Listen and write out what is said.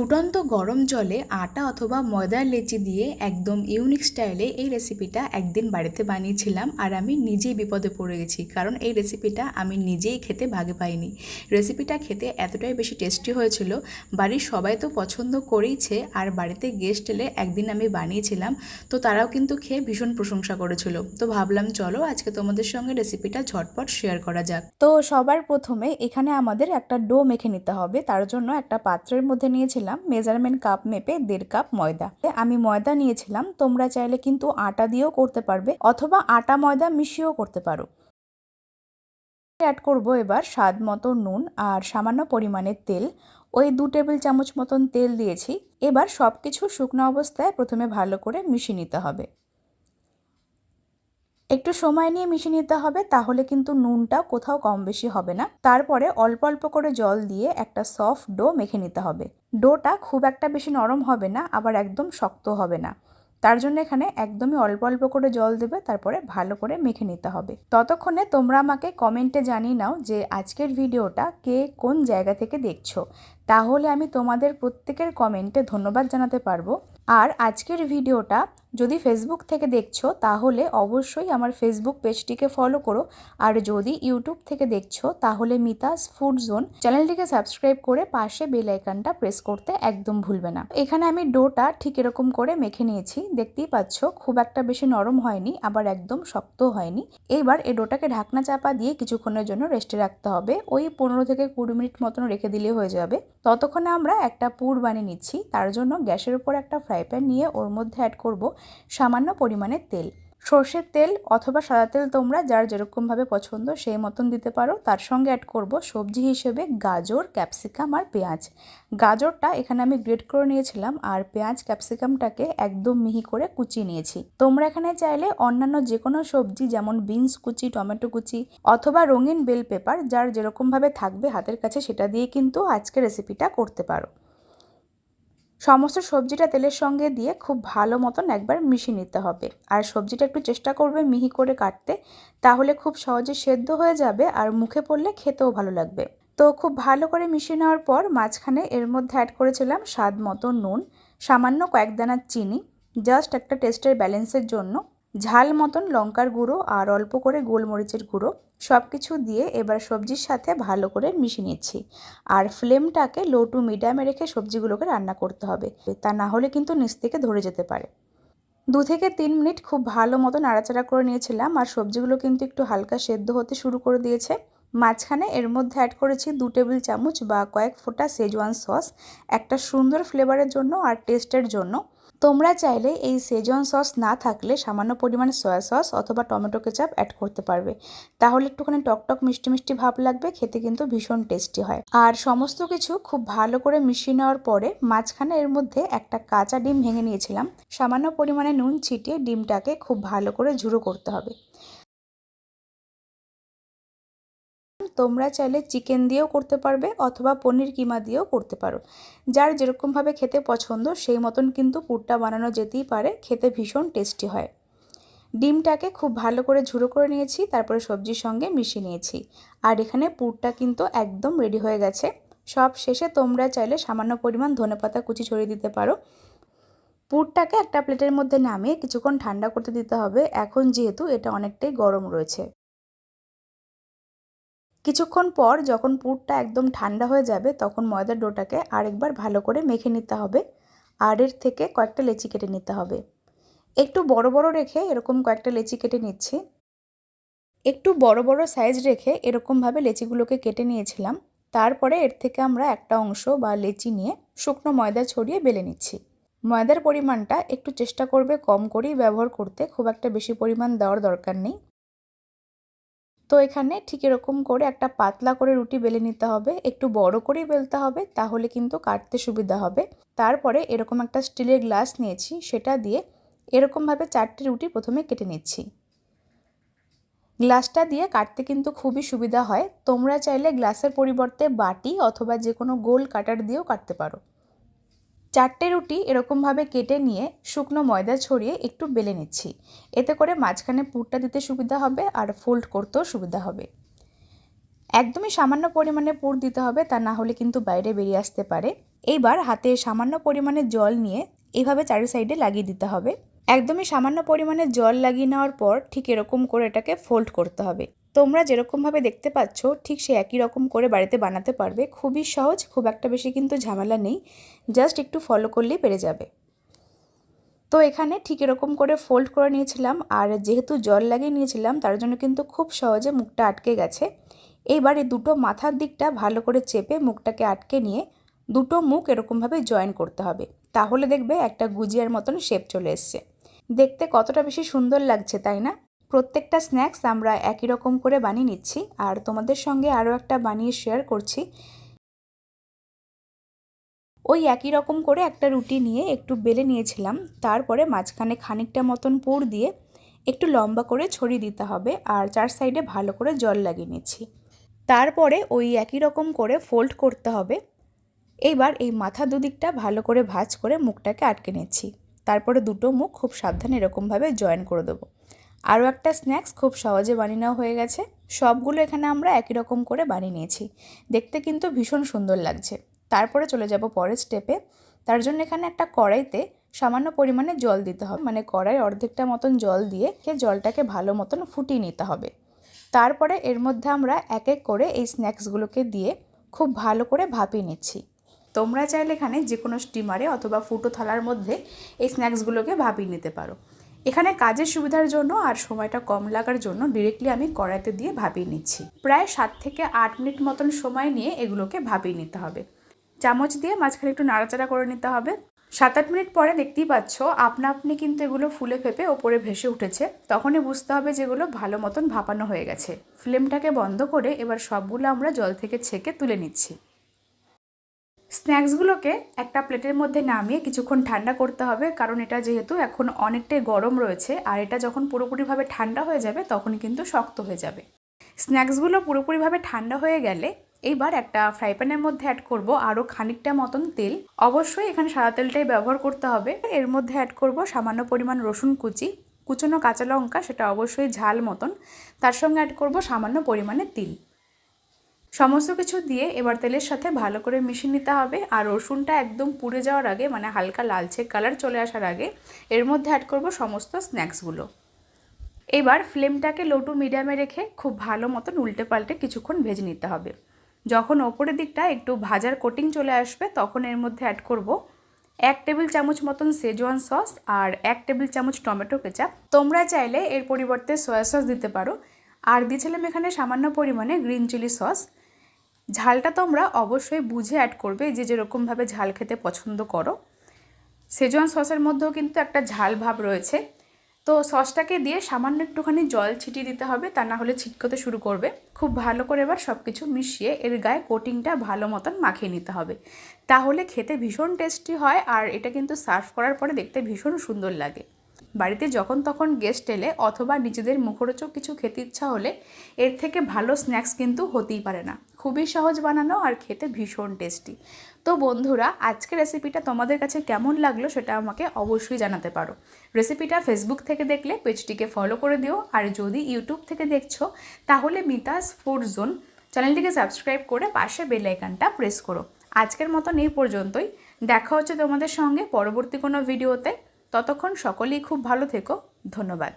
ফুটন্ত গরম জলে আটা অথবা ময়দার লেচি দিয়ে একদম ইউনিক স্টাইলে এই রেসিপিটা একদিন বাড়িতে বানিয়েছিলাম আর আমি নিজেই বিপদে পড়ে গেছি, কারণ এই রেসিপিটা আমি নিজেই খেতে ভাগে পাইনি। রেসিপিটা খেতে এতটাই বেশি টেস্টি হয়েছিল, বাড়ির সবাই তো পছন্দ করেইছে আর বাড়িতে গেস্ট এলে একদিন আমি বানিয়েছিলাম, তো তারাও কিন্তু খেয়ে ভীষণ প্রশংসা করেছিল। তো ভাবলাম চলো আজকে তোমাদের সঙ্গে রেসিপিটা ঝটপট শেয়ার করা যাক। তো সবার প্রথমে এখানে আমাদের একটা ডো মেখে নিতে হবে, তার জন্য একটা পাত্রের মধ্যে নিয়েছিলাম মেজারমেন্ট কাপ মেপে দেড় কাপ ময়দা। আমি ময়দা নিয়েছিলাম, তোমরা চাইলে কিন্তু আটা দিয়েও করতে পারবে, অথবা আটা ময়দা মিশিয়েও করতে পারো। অ্যাড করব এবার স্বাদ মতো নুন আর সামান্য পরিমাণের তেল। ওই দু টেবিল চামচ মতন তেল দিয়েছি। এবার সব কিছু শুকনো অবস্থায় প্রথমে ভালো করে মিশিয়ে নিতে হবে। একটু সময় নিয়ে মিশিয়ে নিতে হবে, তাহলে কিন্তু নুনটা কোথাও কম বেশি হবে না। তারপরে অল্প অল্প করে জল দিয়ে একটা সফট ডো মেখে নিতে হবে। ডোটা খুব একটা বেশি নরম হবে না, আবার একদম শক্ত হবে না। তার জন্য এখানে একদমই অল্প অল্প করে জল দেবে, তারপরে ভালো করে মেখে নিতে হবে। ততক্ষণে তোমরা আমাকে কমেন্টে জানিয়ে নাও যে আজকের ভিডিওটা কে কোন জায়গা থেকে দেখছ। তাহলে আমি তোমাদের প্রত্যেকের কমেন্টে ধন্যবাদ জানাতে পারব। আর আজকের ভিডিওটা যদি ফেসবুক থেকে দেখছ, তাহলে অবশ্যই আমার ফেসবুক পেজটিকে ফলো করো। আর যদি ইউটিউব থেকে দেখছ, তাহলে মিতাস ফুড জোন চ্যানেলটিকে সাবস্ক্রাইব করে পাশে বেল আইকনটা প্রেস করতে একদম ভুলবে না। এখানে আমি ডোটা ঠিক এরকম করে মেখে নিয়েছি। দেখতেই পাচ্ছ, খুব একটা বেশি নরম হয়নি, আবার একদম শক্ত হয়নি। এইবার এই ডোটাকে ঢাকনা চাপা দিয়ে কিছুক্ষণের জন্য রেস্টে রাখতে হবে। ওই পনেরো থেকে কুড়ি মিনিট মতন রেখে দিলে হয়ে যাবে। ততক্ষণে আমরা একটা পুর বানিয়ে নিচ্ছি। তার জন্য গ্যাসের উপর একটা ফ্রাই প্যান নিয়ে ওর মধ্যে অ্যাড করব। সামান্য পরিমাণের তেল। সর্ষের তেল অথবা সাদা তেল তোমরা যার যেরকমভাবে পছন্দ সেই মতন দিতে পারো। তার সঙ্গে অ্যাড করব সবজি হিসেবে গাজর ক্যাপসিকাম আর পেঁয়াজ। গাজরটা এখানে আমি গ্রেট করে নিয়েছিলাম আর পেঁয়াজ ক্যাপসিকামটাকে একদম মিহি করে কুচিয়ে নিয়েছি। তোমরা এখানে চাইলে অন্যান্য যে কোনো সবজি যেমন বিনস কুচি, টমেটো কুচি অথবা রঙিন বেল পেপার যার যেরকমভাবে থাকবে হাতের কাছে সেটা দিয়ে কিন্তু আজকে রেসিপিটা করতে পারো। সমস্ত সবজিটা তেলের সঙ্গে দিয়ে খুব ভালো মতন একবার মিশিয়ে নিতে হবে। আর সবজিটা একটু চেষ্টা করবে মিহি করে কাটতে, তাহলে খুব সহজে সেদ্ধ হয়ে যাবে আর মুখে পড়লে খেতেও ভালো লাগবে। তো খুব ভালো করে মিশিয়ে নেওয়ার পর মাঝখানে এর মধ্যে অ্যাড করেছিলাম স্বাদ মতো নুন, সামান্য কয়েক দানা চিনি জাস্ট একটা টেস্টের ব্যালেন্সের জন্য। ঝাল মতন লঙ্কার গুঁড়ো আর অল্প করে গোলমরিচের গুঁড়ো সব কিছু দিয়ে এবার সবজির সাথে ভালো করে মিশিয়ে নিচ্ছি। আর ফ্লেমটাকে লো টু মিডিয়ামে রেখে সবজিগুলোকে রান্না করতে হবে। তা না হলে কিন্তু নিচ থেকে ধরে যেতে পারে। দু থেকে তিন মিনিট খুব ভালো মতো নাড়াচাড়া করে নিয়েছিলাম আর সবজিগুলো কিন্তু একটু হালকা সেদ্ধ হতে শুরু করে দিয়েছে। মাঝখানে এর মধ্যে অ্যাড করেছি দু টেবিল চামচ বা কয়েক ফোঁটা সেজওয়ান সস একটা সুন্দর ফ্লেভারের জন্য আর টেস্টের জন্য। তোমরা চাইলে এই সেজন সস না থাকলে সামান্য পরিমাণে সয়া সস অথবা টমেটো কেচাপ অ্যাড করতে পারবে। তাহলে একটুখানি টকটক মিষ্টি মিষ্টি ভাব লাগবে, খেতে কিন্তু ভীষণ টেস্টি হয়। আর সমস্ত কিছু খুব ভালো করে মিশিয়ে নেওয়ার পরে মাঝখানে এর মধ্যে একটা কাঁচা ডিম ভেঙে নিয়েছিলাম। সামান্য পরিমাণে নুন ছিটিয়ে ডিমটাকে খুব ভালো করে ঝুড়ো করতে হবে। তোমরা চাইলে চিকেন দিয়েও করতে পারবে অথবা পনির কিমা দিয়েও করতে পারো। যার যেরকমভাবে খেতে পছন্দ, সেই মতন কিন্তু পুরটা বানানো যেতেই পারে, খেতে ভীষণ টেস্টি হয়। ডিমটাকে খুব ভালো করে ঝুড়ো করে নিয়েছি, তারপরে সবজির সঙ্গে মিশিয়ে নিয়েছি। আর এখানে পুরটা কিন্তু একদম রেডি হয়ে গেছে। সব শেষে তোমরা চাইলে সামান্য পরিমাণ ধনেপাতা কুচি ছড়িয়ে দিতে পারো। পুরটাকে একটা প্লেটের মধ্যে নামিয়ে কিছুক্ষণ ঠান্ডা করতে দিতে হবে। এখন যেহেতু এটা অনেকটাই গরম রয়েছে। কিছুক্ষণ পর যখন পুরটা একদম ঠান্ডা হয়ে যাবে, তখন ময়দার ডোটাকে আরেকবার ভালো করে মেখে নিতে হবে। আর এর থেকে কয়েকটা লেচি কেটে নিতে হবে। একটু বড় বড় রেখে এরকম কয়েকটা লেচি কেটে নিচ্ছি। একটু বড় বড় সাইজ রেখে এরকমভাবে লেচিগুলোকে কেটে নিয়েছিলাম। তারপরে এর থেকে আমরা একটা অংশ বা লেচি নিয়ে শুকনো ময়দা ছড়িয়ে বেলে নিচ্ছি। ময়দার পরিমাণটা একটু চেষ্টা করবে কম করেই ব্যবহার করতে, খুব একটা বেশি পরিমাণ দেওয়ার দরকার নেই। তো এখানে ঠিক এরকম করে একটা পাতলা করে রুটি বেলে নিতে হবে, একটু বড় করেই বেলতে হবে তাহলে কিন্তু কাটতে সুবিধা হবে। তারপরে এরকম একটা স্টিলের গ্লাস নিয়েছি, সেটা দিয়ে এরকমভাবে চারটে রুটি প্রথমে কেটে নিচ্ছি। গ্লাসটা দিয়ে কাটতে কিন্তু খুবই সুবিধা হয়, তোমরা চাইলে গ্লাসের পরিবর্তে বাটি অথবা যে কোনো গোল কাটার দিয়েও কাটতে পারো। চারটে রুটি এরকমভাবে কেটে নিয়ে শুকনো ময়দা ছড়িয়ে একটু বেলে নিচ্ছি। এতে করে মাঝখানে পুরটা দিতে সুবিধা হবে আর ফোল্ড করতেও সুবিধা হবে। একদমই সামান্য পরিমাণে পুর দিতে হবে তা না হলে কিন্তু বাইরে বেরিয়ে আসতে পারে। এইবার হাতে সামান্য পরিমাণে জল নিয়ে এইভাবে চারি সাইডে লাগিয়ে দিতে হবে। একদমই সামান্য পরিমাণে জল লাগিয়ে নেওয়ার পর ঠিক এরকম করে এটাকে ফোল্ড করতে হবে। তোমরা যেরকমভাবে দেখতে পাচ্ছ, ঠিক সে একই রকম করে বাড়িতে বানাতে পারবে। খুবই সহজ, খুব একটা বেশি কিন্তু ঝামেলা নেই। জাস্ট একটু ফলো করলেই পেরে যাবে। তো এখানে ঠিক এরকম করে ফোল্ড করে নিয়েছিলাম, আর যেহেতু জল লাগিয়ে নিয়েছিলাম, তার জন্য কিন্তু খুব সহজে মুখটা আটকে গেছে। এইবার এই দুটো মাথার দিকটা ভালো করে চেপে মুখটাকে আটকে নিয়ে দুটো মুখ এরকমভাবে জয়েন করতে হবে। তাহলে দেখবে একটা গুজিয়ার মতন শেপ চলে এসছে। দেখতে কতটা বেশি সুন্দর লাগছে, তাই না? প্রত্যেকটা স্ন্যাক্স আমরা একই রকম করে বানিয়ে নিচ্ছি। আর তোমাদের সঙ্গে আরও একটা বানিয়ে শেয়ার করছি। ওই একই রকম করে একটা রুটি নিয়ে একটু বেলে নিয়েছিলাম। তারপরে মাঝখানে খানিকটা মতন পুর দিয়ে একটু লম্বা করে ছড়িয়ে দিতে হবে। আর চার সাইডে ভালো করে জল লাগিয়ে নিচ্ছি। তারপরে ওই একই রকম করে ফোল্ড করতে হবে। এইবার এই মাথা দুদিকটা ভালো করে ভাঁজ করে মুখটাকে আটকে নিচ্ছি। তারপরে দুটো মুখ খুব সাবধানে এরকমভাবে জয়েন করে দেবো। আরও একটা স্ন্যাক্স খুব সহজে বানিয়ে নেওয়া হয়ে গেছে। সবগুলো এখানে আমরা একই রকম করে বানিয়ে নিয়েছি। দেখতে কিন্তু ভীষণ সুন্দর লাগছে। তারপরে চলে যাব পরের স্টেপে তার জন্য এখানে একটা কড়াইতে সামান্য পরিমাণে জল দিতে হবে। মানে কড়াই অর্ধেকটা মতন জল দিয়ে সে জলটাকে ভালো মতন ফুটিয়ে নিতে হবে। তারপরে এর মধ্যে আমরা এক এক করে এই স্ন্যাক্সগুলোকে দিয়ে খুব ভালো করে ভাপিয়ে নিচ্ছি। তোমরা চাইলে এখানে যে কোনো স্টিমারে অথবা ফুটো থালার মধ্যে এই স্ন্যাক্সগুলোকে ভাপিয়ে নিতে পারো। এখানে কাজের সুবিধার জন্য আর সময়টা কম লাগার জন্য ডিরেক্টলি আমি কড়াইতে দিয়ে ভাপিয়ে নিচ্ছি। প্রায় সাত থেকে আট মিনিট মতন সময় নিয়ে এগুলোকে ভাপিয়ে নিতে হবে। চামচ দিয়ে মাঝখানে একটু নাড়াচাড়া করে নিতে হবে। সাত আট মিনিট পরে দেখতেই পাচ্ছ, আপনা আপনি কিন্তু এগুলো ফুলে ফেপে ওপরে ভেসে উঠেছে। তখনই বুঝতে হবে যেগুলো ভালো মতন ভাপানো হয়ে গেছে। ফ্লেমটাকে বন্ধ করে এবার সবগুলো আমরা জল থেকে ছেঁকে তুলে নিচ্ছি। স্ন্যাক্সগুলোকে একটা প্লেটের মধ্যে নামিয়ে কিছুক্ষণ ঠান্ডা করতে হবে, কারণ এটা যেহেতু এখন অনেকটাই গরম রয়েছে, আর এটা যখন পুরোপুরিভাবে ঠান্ডা হয়ে যাবে তখন কিন্তু শক্ত হয়ে যাবে। স্ন্যাক্সগুলো পুরোপুরিভাবে ঠান্ডা হয়ে গেলে এইবার একটা ফ্রাই প্যানের মধ্যে অ্যাড করব আরও খানিকটা মতন তেল। অবশ্যই এখানে সাদা তেলটাই ব্যবহার করতে হবে। এর মধ্যে অ্যাড করব সামান্য পরিমাণ রসুন কুচি, কুচনো কাঁচা লঙ্কা, সেটা অবশ্যই ঝাল মতন। তার সঙ্গে অ্যাড করব সামান্য পরিমাণে তিল। সমস্ত কিছু দিয়ে এবার তেলের সাথে ভালো করে মিশিয়ে নিতে হবে। আর রসুনটা একদম পুড়ে যাওয়ার আগে মানে হালকা লালচে কালার চলে আসার আগে, এর মধ্যে অ্যাড করব সমস্ত স্ন্যাক্সগুলো এবার ফ্লেমটাকে লো টু মিডিয়ামে রেখে খুব ভালো মতন উল্টে পাল্টে কিছুক্ষণ ভেজে নিতে হবে। যখন ওপরের দিকটা একটু ভাজার কোটিং চলে আসবে, তখন এর মধ্যে অ্যাড করব এক টেবিল চামচ মতন সেজওয়ান সস আর এক টেবিল চামচ টমেটো কেচাপ তোমরা চাইলে এর পরিবর্তে সয়া সস দিতে পারো। আর দিয়েছিলাম এখানে সামান্য পরিমাণে গ্রিন চিলি সস ঝালটা তোমরা অবশ্যই বুঝে অ্যাড করবে যে যেরকমভাবে ঝাল খেতে পছন্দ করো। সেজওয়ান সসের মধ্যেও কিন্তু একটা ঝাল ভাব রয়েছে। তো সসটাকে দিয়ে সামান্য একটুখানি জল ছিটিয়ে দিতে হবে, তা না হলে ছিটকোতে শুরু করবে। খুব ভালো করে এবার সব কিছু মিশিয়ে এর গায়ে কোটিংটা ভালো মতন মাখিয়ে নিতে হবে। তাহলে খেতে ভীষণ টেস্টি হয়, আর এটা কিন্তু সার্ভ করার পরে দেখতে ভীষণ সুন্দর লাগে। বাড়িতে যখন তখন গেস্ট এলে অথবা নিজেদের মুখরোচক কিছু খেতে ইচ্ছা হলে এর থেকে ভালো স্ন্যাক্স কিন্তু হতেই পারে না। খুবই সহজ বানানো আর খেতে ভীষণ টেস্টি তো বন্ধুরা, আজকের রেসিপিটা তোমাদের কাছে কেমন লাগল সেটা আমাকে অবশ্যই জানাতে পারো। রেসিপিটা ফেসবুক থেকে দেখলে পেজটিকে ফলো করে দিও। আর যদি ইউটিউব থেকে দেখছ, তাহলে মিতাস ফুড জোন চ্যানেলটিকে সাবস্ক্রাইব করে পাশে বেল আইকনটা প্রেস করো। আজকের মতন এই পর্যন্তই। দেখা হচ্ছে তোমাদের সঙ্গে পরবর্তী কোনো ভিডিওতে ততক্ষণ সকলেই খুব ভালো থেকো। ধন্যবাদ।